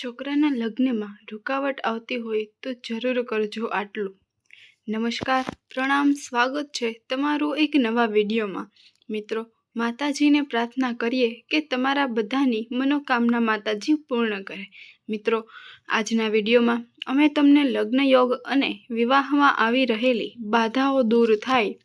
છોકરાના લગ્નમાં રૂકાવટ આવતી હોય તો જરૂર કરજો આટલું. નમસ્કાર, પ્રણામ, સ્વાગત છે તમારું એક નવા વિડીયોમાં. મિત્રો, માતાજીને પ્રાર્થના કરીએ કે તમારા બધાની મનોકામના માતાજી પૂર્ણ કરે. મિત્રો, આજના વિડીયોમાં અમે તમને લગ્ન યોગ અને વિવાહમાં આવી રહેલી બાધાઓ દૂર થાય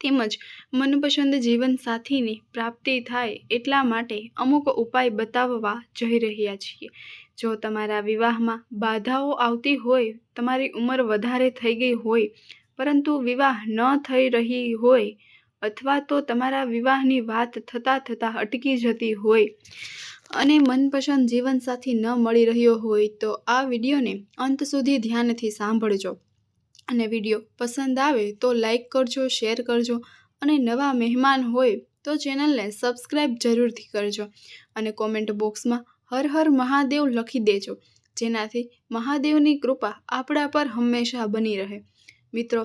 તેમજ મનપસંદ જીવનસાથીની પ્રાપ્તિ થાય એટલા માટે અમુક ઉપાય બતાવવા જઈ રહ્યા છીએ. જો તમારા વિવાહમાં બાધાઓ આવતી હોય, તમારી ઉંમર વધારે થઈ ગઈ હોય, પરંતુ વિવાહ ન થઈ રહી હોય અથવા તો તમારા વિવાહની વાત થતાં થતાં અટકી જતી હોય અને મનપસંદ જીવનસાથી ન મળી રહ્યો હોય તો આ વિડીયોને અંત સુધી ધ્યાનથી સાંભળજો. અને વીડિયો પસંદ આવે તો લાઈક કરજો, શેર કરજો અને નવા મહેમાન હોય તો ચેનલને સબસ્ક્રાઈબ જરૂરથી કરજો અને કોમેન્ટ બોક્સમાં હર હર મહાદેવ લખી દેજો, જેનાથી મહાદેવની કૃપા આપણા પર હંમેશા બની રહે. મિત્રો,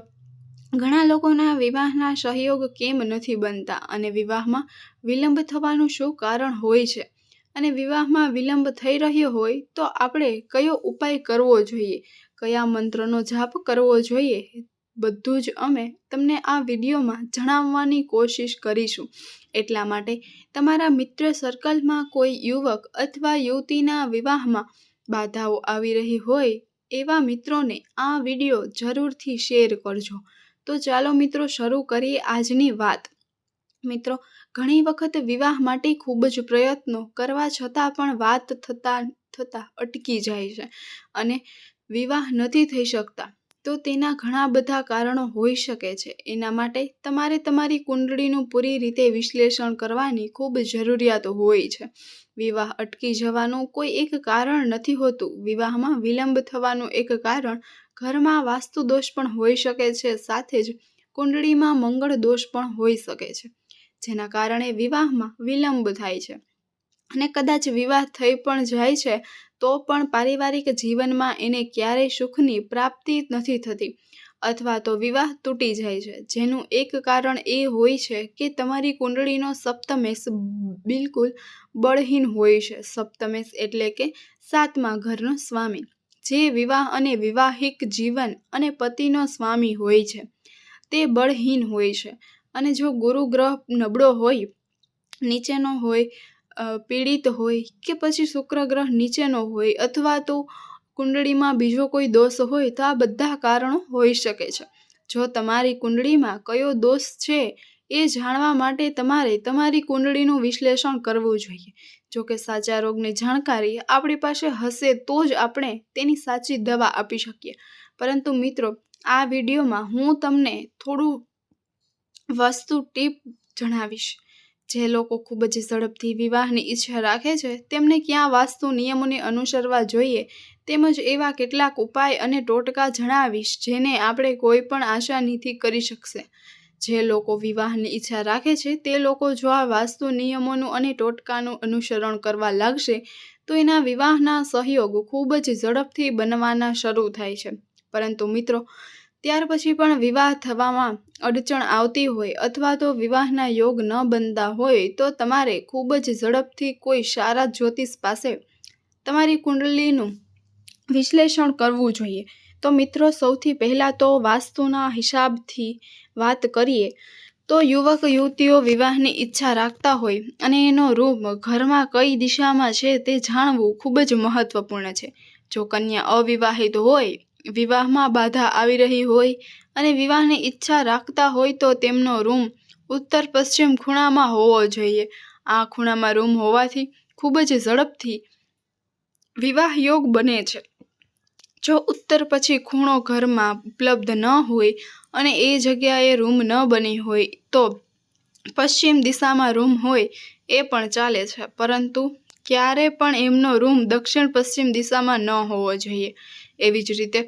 ઘણા લોકોના વિવાહના સહયોગ કેમ નથી બનતા અને વિવાહમાં વિલંબ થવાનું શું કારણ હોય છે? અને વિવાહમાં વિલંબ થઈ રહ્યો હોય તો આપણે કયો ઉપાય કરવો જોઈએ? કયા મંત્રનો જાપ કરવો જોઈએ બધું જ અમે તમને આ વિડીયોમાં જણાવવાની કોશિશ કરીશું. એટલા માટે તમારા મિત્ર સર્કલમાં કોઈ યુવક અથવા યુવતીના વિવાહમાં બાધાઓ આવી રહી હોય એવા મિત્રોને આ વીડિયો જરૂરથી શેર કરજો. તો ચાલો મિત્રો શરૂ કરીએ આજની વાત. મિત્રો, ઘણી વખત વિવાહ માટે ખૂબ જ પ્રયત્નો કરવા છતાં પણ વાત થતાં થતાં અટકી જાય છે અને વિવાહ નથી થઈ શકતા, તો તેના ઘણા બધા કારણો હોઈ શકે છે. એના માટે તમારે તમારી કુંડળીનું પૂરી રીતે વિશ્લેષણ કરવાની ખૂબ જરૂરિયાત હોય છે. વિવાહ અટકી જવાનું કોઈ એક કારણ નથી હોતું. વિવાહમાં વિલંબ થવાનું એક કારણ ઘરમાં વાસ્તુ દોષ પણ હોઈ શકે છે, સાથે જ કુંડળીમાં મંગળ દોષ પણ હોઈ શકે છે, જેના કારણે વિવાહમાં વિલંબ થાય છે. અને કદાચ વિવાહ થઈ પણ જાય છે તો પણ પારિવારિક જીવનમાં એને ક્યારેય સુખની પ્રાપ્તિ નથી થતી અથવા તો વિવાહ તૂટી જાય છે. જેનું એક કારણ એ હોય છે કે તમારી કુંડળીનો સપ્તમેશ બિલકુલ બળહીન હોય છે. સપ્તમેશ એટલે કે સાતમા ઘરનો સ્વામી, જે વિવાહ અને વિવાહિક જીવન અને પતિનો સ્વામી હોય છે. તે બળહીન હોય છે અને જો ગુરુ ગ્રહ નબળો હોય, નીચેનો હોય પીડિત હોય કે પછી શુક્ર ગ્રહ નીચેનો હોય અથવા તો કુંડળીમાં બીજો કોઈ દોષ હોય તો આ બધા કારણો હોઈ શકે છે. જો તમારી કુંડળીમાં કયો દોષ છે એ જાણવા માટે તમારે તમારી કુંડળીનું વિશ્લેષણ કરવું જોઈએ. જો કે સાચા રોગની જાણકારી આપણી પાસે હશે તો જ આપણે તેની સાચી દવા આપી શકીએ. પરંતુ મિત્રો, આ વિડીયોમાં હું તમને થોડું વસ્તુ ટીપ જણાવીશ. જે લોકો ખૂબ જ ઝડપથી વિવાહની ઈચ્છા રાખે છે, તેમને ક્યાં વાસ્તુ નિયમોને અનુસરવા જોઈએ? તેમજ એવા કેટલાક ઉપાય અને ટોટકા જણાવીશ જેને આપણે કોઈ પણ આસાનીથી કરી શકશે. જે લોકો વિવાહની ઈચ્છા રાખે છે, તે લોકો જો આ વાસ્તુ નિયમોનું અને ટોટકાનું અનુસરણ કરવા લાગશે, તો એના વિવાહના સહયોગ ખૂબ જ ઝડપથી બનવાના શરૂ થાય છે. પરંતુ મિત્રો ત્યાર પછી પણ વિવાહ થવામાં અડચણ આવતી હોય અથવા તો વિવાહના યોગ ન બનતા હોય તો તમારે ખૂબ જ ઝડપથી કોઈ સારા જ્યોતિષ પાસે તમારી કુંડલીનું વિશ્લેષણ કરવું જોઈએ. તો મિત્રો, સૌથી પહેલાં તો વાસ્તુના હિસાબથી વાત કરીએ તો યુવક યુવતીઓ વિવાહની ઈચ્છા રાખતા હોય અને એનો રૂપ ઘરમાં કઈ દિશામાં છે તે જાણવું ખૂબ જ મહત્વપૂર્ણ છે. જો કન્યા અવિવાહિત હોય વિવાહમાં બાધા આવી રહી હોય અને વિવાહની ઈચ્છા રાખતા હોય તો તેમનો રૂમ ઉત્તર પશ્ચિમ ખૂણામાં હોવો જોઈએ. આ ખૂણામાં રૂમ હોવાથી ખૂબ જ ઝડપથી વિવાહ યોગ બને છે. જો ઉત્તર પછી ખૂણો ઘરમાં ઉપલબ્ધ ન હોય અને એ જગ્યાએ રૂમ ન બની હોય તો પશ્ચિમ દિશામાં રૂમ હોય એ પણ ચાલે છે. પરંતુ ક્યારે પણ એમનો રૂમ દક્ષિણ પશ્ચિમ દિશામાં ન હોવો જોઈએ. એવી જ રીતે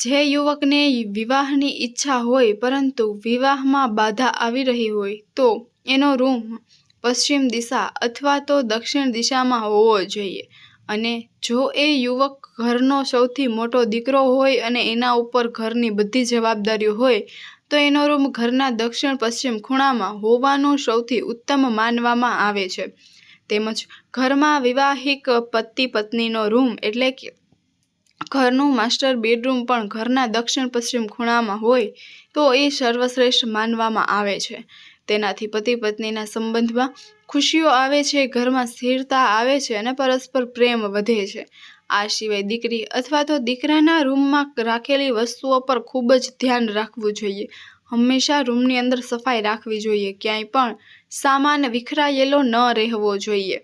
જે યુવકને વિવાહની ઈચ્છા હોય, પરંતુ વિવાહમાં બાધા આવી રહી હોય, તો એનો રૂમ પશ્ચિમ દિશા અથવા તો દક્ષિણ દિશામાં હોવો જોઈએ. અને જો એ યુવક ઘરનો સૌથી મોટો દીકરો હોય અને એના ઉપર ઘરની બધી જવાબદારીઓ હોય, તો એનો રૂમ ઘરના દક્ષિણ પશ્ચિમ ખૂણામાં હોવાનું સૌથી ઉત્તમ માનવામાં આવે છે. તેમજ ઘરમાં વિવાહિક પતિ પત્નીનો રૂમ એટલે કે ઘરનું માસ્ટર બેડરૂમ પણ ઘરના દક્ષિણ પશ્ચિમ ખૂણામાં હોય તો એ સર્વશ્રેષ્ઠ માનવામાં આવે છે. તેનાથી પતિ પત્નીના સંબંધમાં ખુશીઓ આવે છે, ઘરમાં સ્થિરતા આવે છે અને પરસ્પર પ્રેમ વધે છે. આ સિવાય દીકરી અથવા તો દીકરાના રૂમમાં રાખેલી વસ્તુઓ પર ખૂબ જ ધ્યાન રાખવું જોઈએ. હંમેશા રૂમની અંદર સફાઈ રાખવી જોઈએ, ક્યાંય પણ સામાન વિખરાયેલો ન રહેવો જોઈએ.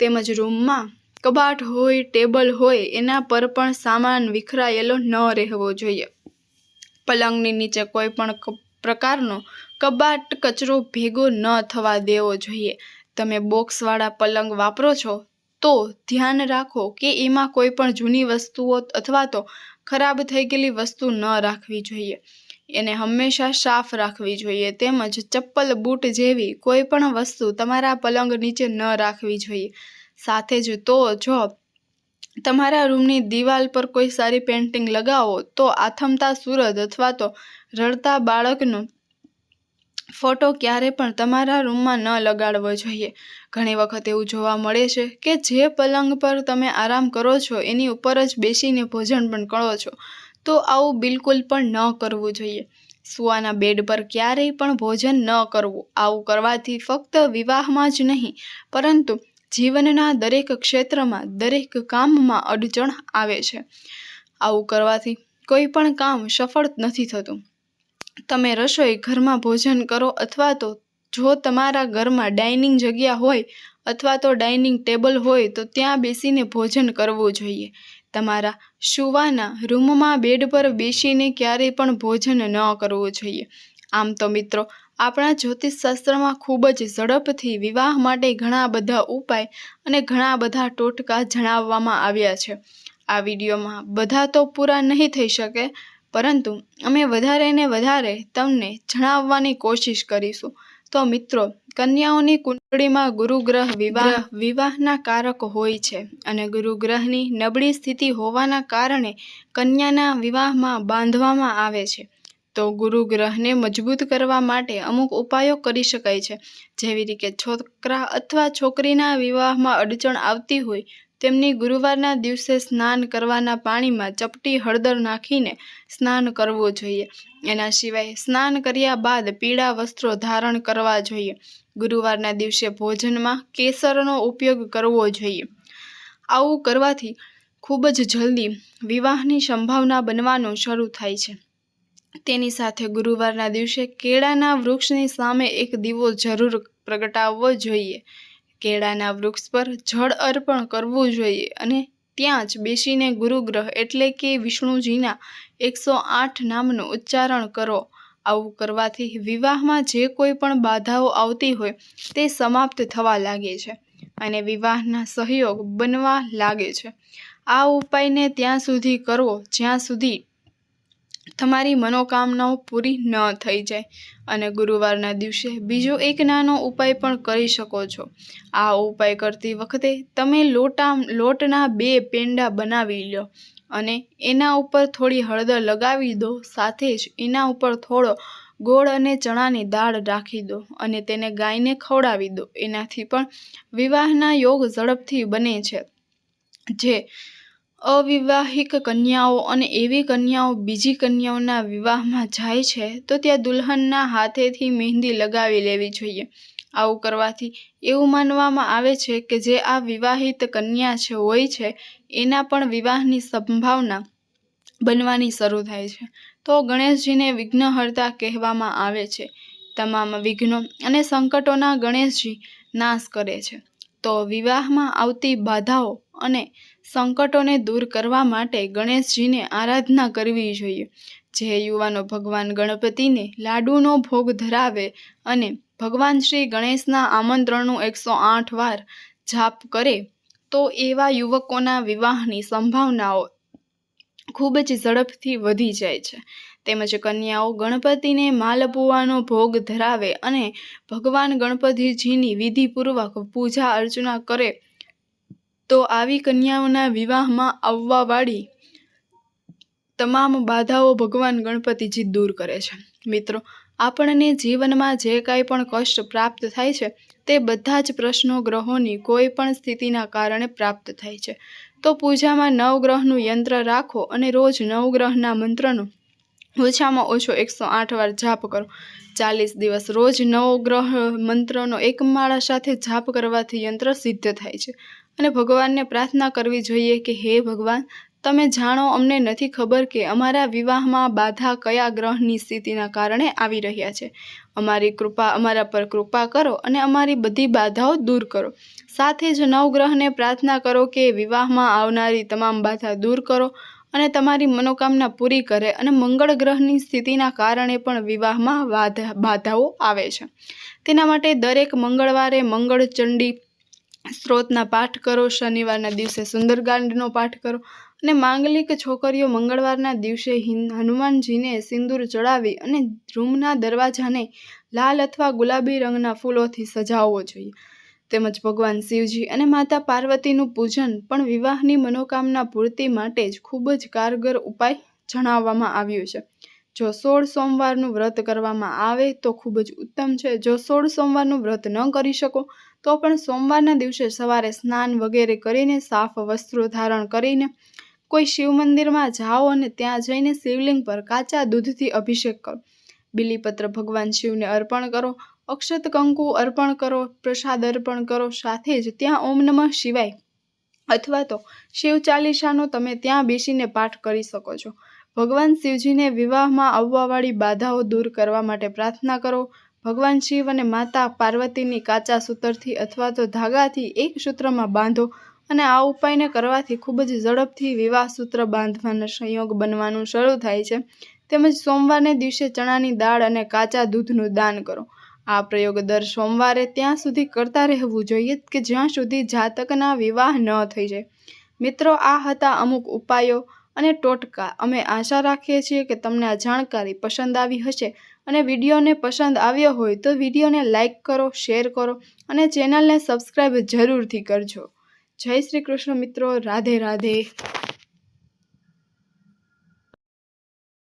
તેમજ રૂમમાં કબાટ હોય, ટેબલ હોય, એના પર પણ સામાન વિખરાયેલો ન રહેવો જોઈએ. પલંગની નીચે કોઈ પણ પ્રકારનો કબાટ કચરો ભેગો ન થવા દેવો જોઈએ. તમે બોક્સવાળા પલંગ વાપરો છો, તો ધ્યાન રાખો કે એમાં કોઈ પણ જૂની વસ્તુઓ અથવા તો ખરાબ થઈ ગયેલી વસ્તુ ન રાખવી જોઈએ. એને હંમેશા સાફ રાખવી જોઈએ, તેમજ ચપ્પલ, બૂટ જેવી કોઈ પણ વસ્તુ તમારા પલંગ નીચે ન રાખવી જોઈએ. સાથે જ તો જો તમારા રૂમની દિવાલ પર કોઈ સારી પેન્ટિંગ લગાવો, તો આથમતા સૂરજ અથવા તો રડતા બાળકનો ફોટો ક્યારે પણ તમારા રૂમમાં ન લગાડવો જોઈએ. ઘણી વખત એવું જોવા મળે છે કે જે પલંગ પર તમે આરામ કરો છો, એની ઉપર જ બેસીને ભોજન પણ કરો છો, તો આવું બિલકુલ પણ ન કરવું જોઈએ. સુવાના બેડ પર ક્યારેય પણ ભોજન ન કરવું. આવું કરવાથી ફક્ત વિવાહમાં જ નહીં, પરંતુ જીવનના દરેક ક્ષેત્રમાં, દરેક કામમાં અડચણ આવે છે. આવું કરવાથી કોઈ પણ કામ સફળ નથી થતું. તમે રસોઈ, ઘરમાં ભોજન કરો અથવા તો જો તમારા ઘરમાં ડાઇનિંગ જગ્યા હોય અથવા તો ડાઇનિંગ ટેબલ હોય તો ત્યાં બેસીને ભોજન કરવું જોઈએ. તમારા સુવાના રૂમમાં બેડ પર બેસીને ક્યારેય પણ ભોજન ન કરવું જોઈએ. આમ તો મિત્રો આપણા જ્યોતિષશાસ્ત્રમાં ખૂબ જ ઝડપથી વિવાહ માટે ઘણા બધા ઉપાય અને ઘણા બધા ટોટકા જણાવવામાં આવ્યા છે. આ વિડીયોમાં બધા તો પૂરા નહીં થઈ શકે, પરંતુ અમે વધારે ને વધારે તમને જણાવવાની કોશિશ કરીશું. તો મિત્રો, કન્યાઓની કુંડળીમાં ગુરુગ્રહ વિવાહ વિવાહના કારક હોય છે અને ગુરુગ્રહની નબળી સ્થિતિ હોવાના કારણે કન્યાના વિવાહમાં બાંધવામાં આવે છે. તો ગુરુગ્રહને મજબૂત કરવા માટે અમુક ઉપાયો કરી શકાય છે. જેવી રીતે છોકરા અથવા છોકરીના વિવાહમાં અડચણ આવતી હોય, તેમની ગુરુવારના દિવસે સ્નાન કરવાના પાણીમાં ચપટી હળદર નાખીને સ્નાન કરવું જોઈએ. એના સિવાય સ્નાન કર્યા બાદ પીળા વસ્ત્રો ધારણ કરવા જોઈએ. ગુરુવારના દિવસે ભોજનમાં કેસરનો ઉપયોગ કરવો જોઈએ. આવું કરવાથી ખૂબ જ જલ્દી વિવાહની સંભાવના બનવાનું શરૂ થાય છે. તેની સાથે ગુરુવારના દિવસે કેળાના વૃક્ષની સામે એક દીવો જરૂર પ્રગટાવવો જોઈએ. કેળાના વૃક્ષ પર જળ અર્પણ કરવું જોઈએ અને ત્યાં જ બેસીને ગુરુગ્રહ એટલે કે વિષ્ણુજીના એકસો આઠ નામનું ઉચ્ચારણ કરો. આવું કરવાથી વિવાહમાં જે કોઈ પણ બાધાઓ આવતી હોય તે સમાપ્ત થવા લાગે છે અને વિવાહના સહયોગ બનવા લાગે છે. આ ઉપાયને ત્યાં સુધી કરવો જ્યાં સુધી તમારી મનોકામનાઓ પૂરી ન થઈ જાય અને ગુરુવારના દિવસે બીજો એક નાનો ઉપાય પણ કરી શકો છો. આ ઉપાય કરતી વખતે તમે લોટા, લોટના બે પેંડા બનાવી લો અને એના ઉપર થોડી હળદર લગાવી દો, સાથે જ એના ઉપર થોડો ગોળ અને ચણાની દાળ રાખી દો અને તેને ગાયને ખવડાવી દો. એનાથી પણ વિવાહના યોગ ઝડપથી બને છે. જે અવિવાહિક કન્યાઓ અને એવી કન્યાઓ બીજી કન્યાઓના વિવાહમાં જાય છે, તો ત્યાં દુલ્હનના હાથેથી મહેંદી લગાવી લેવી જોઈએ. આવું કરવાથી એવું માનવામાં આવે છે કે જે આ વિવાહિત કન્યા છે, હોય છે, એના પણ વિવાહની સંભાવના બનવાની શરૂ થાય છે. તો ગણેશજીને વિઘ્નહર્તા કહેવામાં આવે છે. તમામ વિઘ્નો અને સંકટોના ગણેશજી નાશ કરે છે. તો વિવાહમાં આવતી બાધાઓ અને સંકટોને દૂર કરવા માટે ગણેશજીને આરાધના કરવી જોઈએ. જે યુવાનો ભગવાન ગણપતિને લાડુનો ભોગ ધરાવે અને ભગવાન શ્રી ગણેશના આમંત્રણનું એકસો આઠ વાર જાપ કરે, તો એવા યુવકોના વિવાહની સંભાવનાઓ ખૂબ જ ઝડપથી વધી જાય છે. તેમજ કન્યાઓ ગણપતિને માલપુવાનો ભોગ ધરાવે અને ભગવાન ગણપતિજીની વિધિપૂર્વક પૂજા અર્ચના કરે તો આવી કન્યાઓના વિવાહમાં આવવાવાળી તમામ બાધાઓ ભગવાન ગણપતિજી દૂર કરે છે. મિત્રો, આપણને જીવનમાં જે કાંઈ પણ કષ્ટ પ્રાપ્ત થાય છે, તે બધા જ પ્રશ્નો ગ્રહોની કોઈ પણ સ્થિતિના કારણે પ્રાપ્ત થાય છે. તો પૂજામાં નવગ્રહનું યંત્ર રાખો અને રોજ નવગ્રહના મંત્રનો ઓછામાં ઓછો એકસો આઠ વાર જાપ કરો. ચાલીસ દિવસ રોજ નવગ્રહ મંત્રનો એક માળા સાથે જાપ કરવાથી યંત્ર સિદ્ધ થાય છે. અને ભગવાનને પ્રાર્થના કરવી જોઈએ કે, હે ભગવાન, તમે જાણો, અમને નથી ખબર કે અમારા વિવાહમાં બાધા કયા ગ્રહની સ્થિતિના કારણે આવી રહ્યા છે. અમારી કૃપા અમારા પર કૃપા કરો અને અમારી બધી બાધાઓ દૂર કરો. સાથે જ નવગ્રહને પ્રાર્થના કરો કે, વિવાહમાં આવનારી તમામ બાધા દૂર કરો અને તમારી મનોકામના પૂરી કરે અને મંગળ ગ્રહની સ્થિતિના કારણે પણ વિવાહમાં બાધા બાધાઓ આવે છે. તેના માટે દરેક મંગળવારે મંગળ ચંડી સ્ત્રોતના પાઠ કરો, શનિવારના દિવસે સુંદરકાંડનો પાઠ કરો અને માંગલિક છોકરીઓ મંગળવારના દિવસે હિન- હનુમાનજીને સિંદૂર ચડાવી અને રૂમના દરવાજાને લાલ અથવા ગુલાબી રંગના ફૂલોથી સજાવવો જોઈએ. તેમજ ભગવાન શિવજી અને માતા પાર્વતીનું પૂજન પણ વિવાહની મનોકામના પૂર્તિ માટે જ ખૂબ જ કારગર ઉપાય જણાવવામાં આવ્યું છે. જો સોળ સોમવારનું વ્રત કરવામાં આવે તો ખૂબ જ ઉત્તમ છે. જો સોળ સોમવારનું વ્રત ન કરી શકો, તો પણ સોમવારના દિવસે સવારે સ્નાન વગેરે કરીને સાફ વસ્ત્રો ધારણ કરીને કોઈ શિવ મંદિરમાં જાઓ અને ત્યાં જઈને શિવલિંગ પર કાચા દૂધથી અભિષેક કરો. બિલીપત્ર ભગવાન શિવને અર્પણ કરો, અક્ષત કંકુ અર્પણ કરો, પ્રસાદ અર્પણ કરો. સાથે જ ત્યાં ઓમ નમઃ શિવાય અથવા તો શિવ ચાલીસાનો તમે ત્યાં બેસીને પાઠ કરી શકો છો. ભગવાન શિવજીને વિવાહમાં આવવાવાળી બાધાઓ દૂર કરવા માટે પ્રાર્થના કરો. ભગવાન શિવ અને માતા પાર્વતીની કાચા સૂતરથી અથવા તો ધાગાથી એક સૂત્રમાં બાંધો અને આ ઉપાયને કરવાથી ખૂબ જ ઝડપથી વિવાહ સૂત્ર બાંધવાના સંયોગ બનવાનું શરૂ થાય છે. તેમજ સોમવારને દિવસે ચણાની દાળ અને કાચા દૂધનું દાન કરો. આ પ્રયોગ દર સોમવારે ત્યાં સુધી કરતા રહેવું જોઈએ કે જ્યાં સુધી જાતકના વિવાહ ન થઈ જાય. મિત્રો, આ હતા અમુક ઉપાયો. અને ટોટકા. અમે આશા રાખીએ છીએ કે તમને આ જાણકારી પસંદ આવી હશે અને વિડીયોને પસંદ આવ્યો હોય તો વિડીયોને લાઇક કરો, શેર કરો અને ચેનલને સબસ્ક્રાઈબ જરૂરથી કરજો. જય શ્રી કૃષ્ણ મિત્રો. રાધે રાધે.